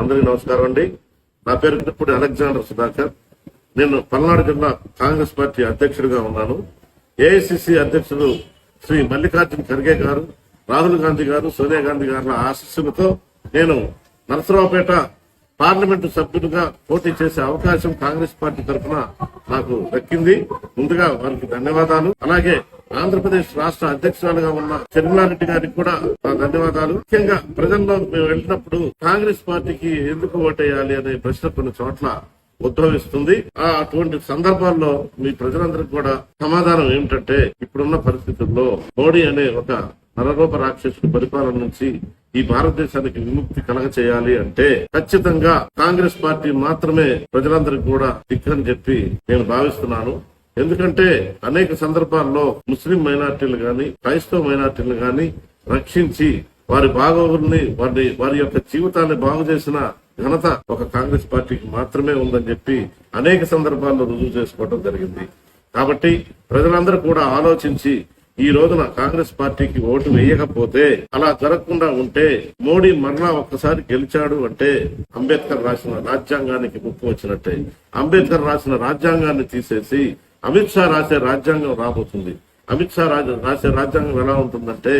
అందరికీ నమస్కారం అండి. నా పేరు ఇప్పుడు అలెగ్జాండర్ సుధాకర్. నేను పల్నాడు జిల్లా కాంగ్రెస్ పార్టీ అధ్యక్షుడిగా ఉన్నాను. ఏఐసిసి అధ్యక్షుడు శ్రీ మల్లికార్జున ఖర్గే గారు రాహుల్ గాంధీ గారు సోనియా గాంధీ గారి ఆశస్సులతో నేను నరసరావుపేట పార్లమెంటు సభ్యుడిగా పోటీ చేసే అవకాశం కాంగ్రెస్ పార్టీ తరఫున నాకు దక్కింది. ముందుగా వారికి ధన్యవాదాలు. అలాగే ఆంధ్రప్రదేశ్ రాష్ట్ర అధ్యక్షురాలుగా ఉన్న చెర్మిలారెడ్డి గారికి కూడా నా ధన్యవాదాలు. ముఖ్యంగా ప్రజల్లో మేము వెళ్ళినప్పుడు కాంగ్రెస్ పార్టీకి ఎందుకు ఓటేయాలి అనే ప్రశ్న కొన్ని చోట్ల ఉద్భవిస్తుంది. ఆ అటువంటి సందర్భాల్లో మీ ప్రజలందరికీ కూడా సమాధానం ఏమిటంటే ఇప్పుడున్న పరిస్థితుల్లో మోడీ అనే ఒక నరరూప రాక్షసుడి పరిపాలన నుంచి ఈ భారతదేశానికి విముక్తి కలగ చేయాలి అంటే ఖచ్చితంగా కాంగ్రెస్ పార్టీ మాత్రమే ప్రజలందరికీ కూడా దిక్కని చెప్పి నేను భావిస్తున్నాను. ఎందుకంటే అనేక సందర్భాల్లో ముస్లిం మైనార్టీలు గాని క్రైస్తవ మైనార్టీలు గాని రక్షించి వారి బాగోగుల్ని వారి వారి యొక్క జీవితాన్ని బాగు చేసిన ఘనత ఒక కాంగ్రెస్ పార్టీకి మాత్రమే ఉందని చెప్పి అనేక సందర్భాల్లో రుజువు చేసుకోవడం జరిగింది. కాబట్టి ప్రజలందరూ కూడా ఆలోచించి ఈ రోజున కాంగ్రెస్ పార్టీకి ఓటు వేయకపోతే అలా జరగకుండా ఉంటే మోడీ మరలా ఒక్కసారి గెలిచాడు అంటే అంబేద్కర్ రాసిన రాజ్యాంగానికి ముప్పు వచ్చినట్టే. అంబేద్కర్ రాసిన రాజ్యాంగాన్ని తీసేసి అమిత్ షా రాసే రాజ్యాంగం రాబోతుంది. అమిత్ షా రాసే రాజ్యాంగం ఎలా ఉంటుందంటే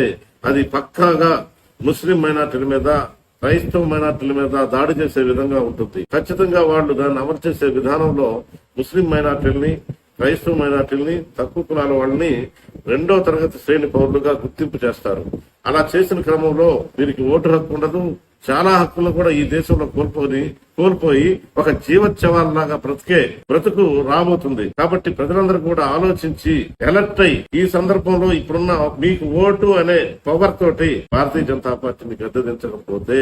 అది పక్కాగా ముస్లిం మైనార్టీల మీద క్రైస్తవ మైనార్టీల మీద దాడి చేసే విధంగా ఉంటుంది. ఖచ్చితంగా వాళ్ళు దాన్ని అమలు చేసే విధానంలో ముస్లిం మైనార్టీలని క్రైస్తవ మైనార్టీలని తక్కువ కులాల వాళ్ళని రెండో తరగతి శ్రేణి పౌరులుగా గుర్తింపు చేస్తారు. అలా చేసిన క్రమంలో వీరికి ఓటు హక్కు ఉండదు చాలా హక్కులు కూడా ఈ దేశంలో కోల్పోని కోల్పోయి ఒక జీవోత్సవాల్లాగా బ్రతికే బ్రతుకు రాబోతుంది. కాబట్టి ప్రజలందరూ కూడా ఆలోచించి ఎలర్ట్ అయి ఈ సందర్భంలో ఇప్పుడున్న మీకు ఓటు అనే పవర్ తోటి భారతీయ జనతా పార్టీని గద్దెదించకపోతే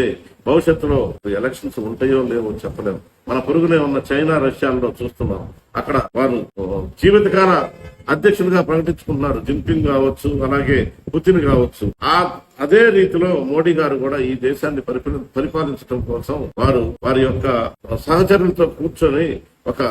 భవిష్యత్తులో ఎలక్షన్స్ ఉంటాయో లేవో చెప్పలేము మన పొరుగునే ఉన్న చైనా రష్యాల్లో చూస్తున్నాం. అక్కడ వారు జీవితకాల అధ్యక్షులుగా ప్రకటించుకున్నారు జిన్పింగ్ కావచ్చు అలాగే పుతిన్ కావచ్చు. ఆ అదే రీతిలో మోడీ గారు కూడా ఈ దేశాన్ని పరిపాల- పరిపాలించడం కోసం వారు వారి యొక్క సహచరులతో కూర్చొని ఒక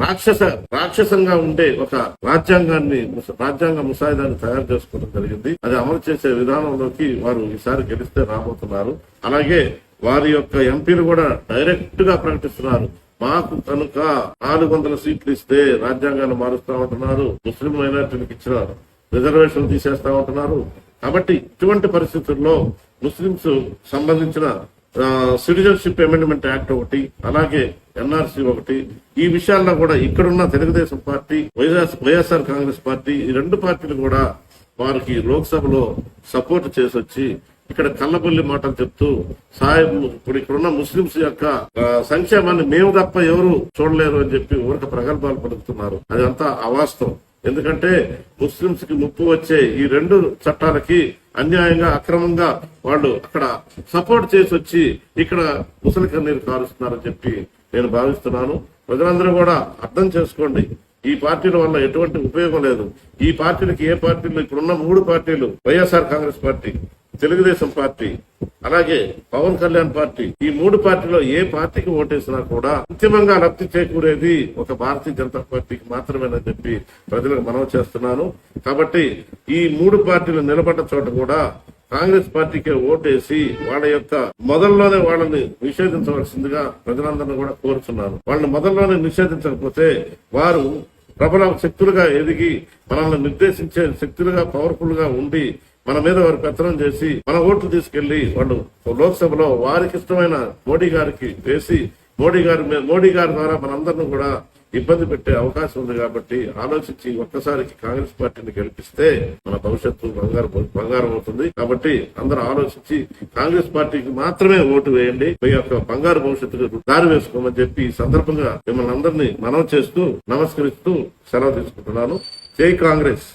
రాక్షస రాక్షసంగా ఉండే ఒక రాజ్యాంగాన్ని ముస- రాజ్యాంగ ముసాయిదాన్ని తయారు చేసుకోవడం జరిగింది. అది అమలు చేసే విధానంలోకి వారు ఈసారి గెలిస్తే రాబోతున్నారు. అలాగే వారి యొక్క ఎంపీలు కూడా డైరెక్ట్గా ప్రకటిస్తున్నారు. మాకు కనుక నాలుగు వందల సీట్లు ఇస్తే రాజ్యాంగాన్ని మారుస్తా ఉంటున్నారు ముస్లిం మైనార్టీలకు ఇచ్చిన రిజర్వేషన్ తీసేస్తా ఉంటున్నారు. కాబట్టి ఇటువంటి పరిస్థితుల్లో ముస్లింస్ సంబంధించిన సిటిజన్షిప్ అమెండ్మెంట్ యాక్ట్ ఒకటి అలాగే ఎన్ఆర్సీ ఒకటి ఈ విషయాల్లో కూడా ఇక్కడున్న Telugu Desam party YS YSR Congress party ఈ రెండు పార్టీలు కూడా వారికి లోక్సభలో సపోర్ట్ చేసి వచ్చి ఇక్కడ కళ్ళబొల్లి మాటలు చెప్తూ సాయం ఇప్పుడు ఇక్కడున్న ముస్లింస్ యొక్క సంక్షేమాన్ని మేము తప్ప ఎవరు చూడలేరు అని చెప్పి ఊరక ప్రగల్భాలు పలుకుతున్నారు. అదంతా అవాస్తవం. ఎందుకంటే ముస్లింస్కి ముప్పు వచ్చే ఈ రెండు చట్టాలకి అన్యాయంగా అక్రమంగా వాళ్ళు అక్కడ సపోర్ట్ చేసి వచ్చి ఇక్కడ ముసలి కన్నీరు కారుస్తున్నారని చెప్పి నేను భావిస్తున్నాను. ప్రజలందరూ కూడా అర్థం చేసుకోండి. ఈ పార్టీల వల్ల ఎటువంటి ఉపయోగం లేదు. ఈ పార్టీలకి ఏ పార్టీలు? ఇప్పుడున్న మూడు పార్టీలు YSR Congress party. Telugu Desam party అలాగే పవన్ కళ్యాణ్ పార్టీ ఈ మూడు పార్టీలో ఏ పార్టీకి ఓటేసినా కూడా అంతిమంగా లబ్ధి చేకూరేది ఒక భారతీయ జనతా పార్టీకి మాత్రమేనని చెప్పి ప్రజలకు మనవి చేస్తున్నాను. కాబట్టి ఈ మూడు పార్టీలు నిలబడ్డ చోట కూడా కాంగ్రెస్ పార్టీకే ఓటేసి వాళ్ళ యొక్క మొదల్లోనే వాళ్ళని నిషేధించవలసిందిగా ప్రజలందరినీ కూడా కోరుతున్నాను వాళ్ళని మొదల్లోనే నిషేధించకపోతే వారు ప్రబల శక్తులుగా ఎదిగి మనల్ని నిర్దేశించే శక్తులుగా పవర్ఫుల్గా ఉండి మన మీద వారు పెత్తనం చేసి మన ఓట్లు తీసుకెళ్ళి వాళ్ళు లోక్సభలో వారికి ఇష్టమైన మోడీ గారికి వేసి మోడీ గారి మీద మోడీ గారి ద్వారా మనందరినీ కూడా ఇబ్బంది పెట్టే అవకాశం ఉంది కాబట్టి ఆలోచించి ఒక్కసారికి కాంగ్రెస్ పార్టీని గెలిపిస్తే మన భవిష్యత్తు బంగారు బంగారం అవుతుంది. కాబట్టి అందరూ ఆలోచించి కాంగ్రెస్ పార్టీకి మాత్రమే ఓటు వేయండి. మీ యొక్క బంగారు భవిష్యత్తుకు దారి వేసుకోమని చెప్పి ఈ సందర్భంగా మిమ్మల్ని అందరినీ మనం చేస్తూ నమస్కరిస్తూ సెలవు తీసుకుంటున్నాను. జై కాంగ్రెస్.